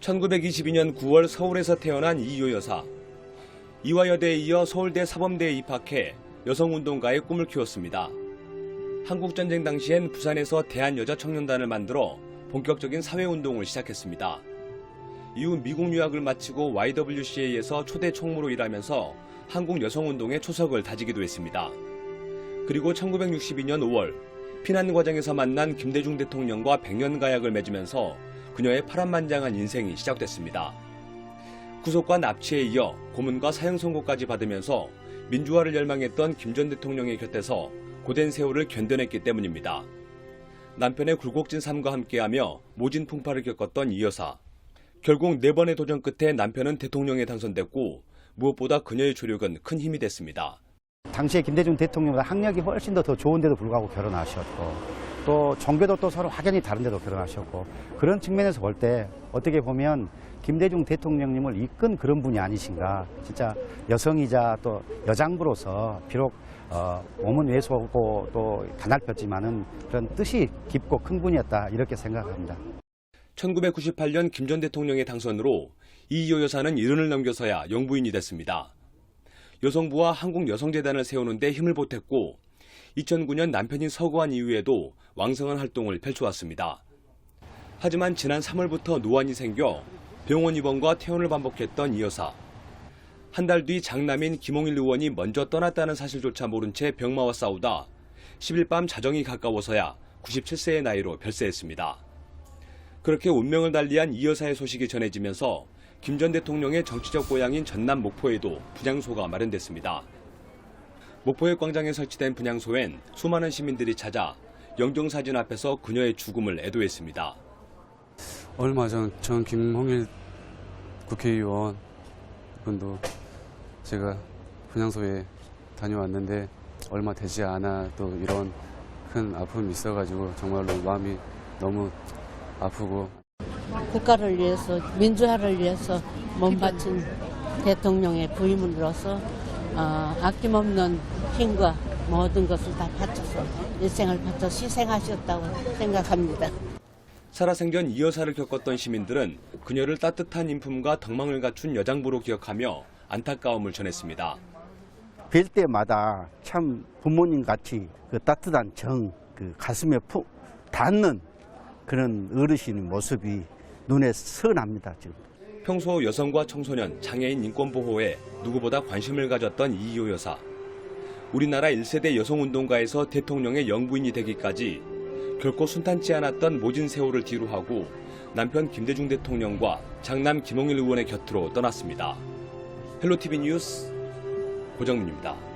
1922년 9월 서울에서 태어난 이효 여사. 이화여대에 이어 서울대 사범대에 입학해 여성운동가의 꿈을 키웠습니다. 한국전쟁 당시엔 부산에서 대한여자청년단을 만들어 본격적인 사회운동을 시작했습니다. 이후 미국 유학을 마치고 YWCA에서 초대 총무로 일하면서 한국 여성운동의 초석을 다지기도 했습니다. 그리고 1962년 5월 피난 과정에서 만난 김대중 대통령과 백년 가약을 맺으면서 그녀의 파란만장한 인생이 시작됐습니다. 구속과 납치에 이어 고문과 사형 선고까지 받으면서 민주화를 열망했던 김 전 대통령의 곁에서 고된 세월을 견뎌냈기 때문입니다. 남편의 굴곡진 삶과 함께하며 모진 풍파를 겪었던 이 여사. 결국 네 번의 도전 끝에 남편은 대통령에 당선됐고 무엇보다 그녀의 조력은 큰 힘이 됐습니다. 당시에 김대중 대통령보다 학력이 훨씬 더, 더 좋은데도 불구하고 결혼하셨고 또 종교도 또 서로 확연히 다른데도 결혼하셨고 그런 측면에서 볼 때 어떻게 보면 김대중 대통령님을 이끈 그런 분이 아니신가 진짜 여성이자 또 여장부로서 비록 어, 몸은 왜소하고 또 가날폈지만은 그런 뜻이 깊고 큰 분이었다 이렇게 생각합니다. 1998년 김 전 대통령의 당선으로 이희호 여사는 이른을 넘겨서야 영부인이 됐습니다. 여성부와 한국여성재단을 세우는 데 힘을 보탰고 2009년 남편이 서거한 이후에도 왕성한 활동을 펼쳐왔습니다. 하지만 지난 3월부터 노안이 생겨 병원 입원과 퇴원을 반복했던 이 여사. 한 달 뒤 장남인 김홍일 의원이 먼저 떠났다는 사실조차 모른 채 병마와 싸우다 10일 밤 자정이 가까워서야 97세의 나이로 별세했습니다. 그렇게 운명을 달리한 이 여사의 소식이 전해지면서 김 전 대통령의 정치적 고향인 전남 목포에도 분향소가 마련됐습니다. 목포역 광장에 설치된 분향소엔 수많은 시민들이 찾아 영정사진 앞에서 그녀의 죽음을 애도했습니다. 얼마 전, 전 김홍일 국회의원 분도 제가 분향소에 다녀왔는데 얼마 되지 않아 또 이런 큰 아픔이 있어가지고 정말로 마음이 너무 아프고 국가를 위해서 민주화를 위해서 몸바친 대통령의 부임으로서 어, 아낌없는 힘과 모든 것을 다 바쳐서 일생을 바쳐 희생하셨다고 생각합니다. 살아생전 이 여사를 겪었던 시민들은 그녀를 따뜻한 인품과 덕망을 갖춘 여장부로 기억하며 안타까움을 전했습니다. 뵐 때마다 참 부모님 같이 그 따뜻한 정, 그 가슴에 푹 닿는 그런 어르신의 모습이 눈에 선합니다, 지금. 평소 여성과 청소년, 장애인 인권 보호에 누구보다 관심을 가졌던 이희호 여사. 우리나라 1세대 여성운동가에서 대통령의 영부인이 되기까지 결코 순탄치 않았던 모진 세월을 뒤로하고 남편 김대중 대통령과 장남 김홍일 의원의 곁으로 떠났습니다. 헬로티비 뉴스 고정민입니다.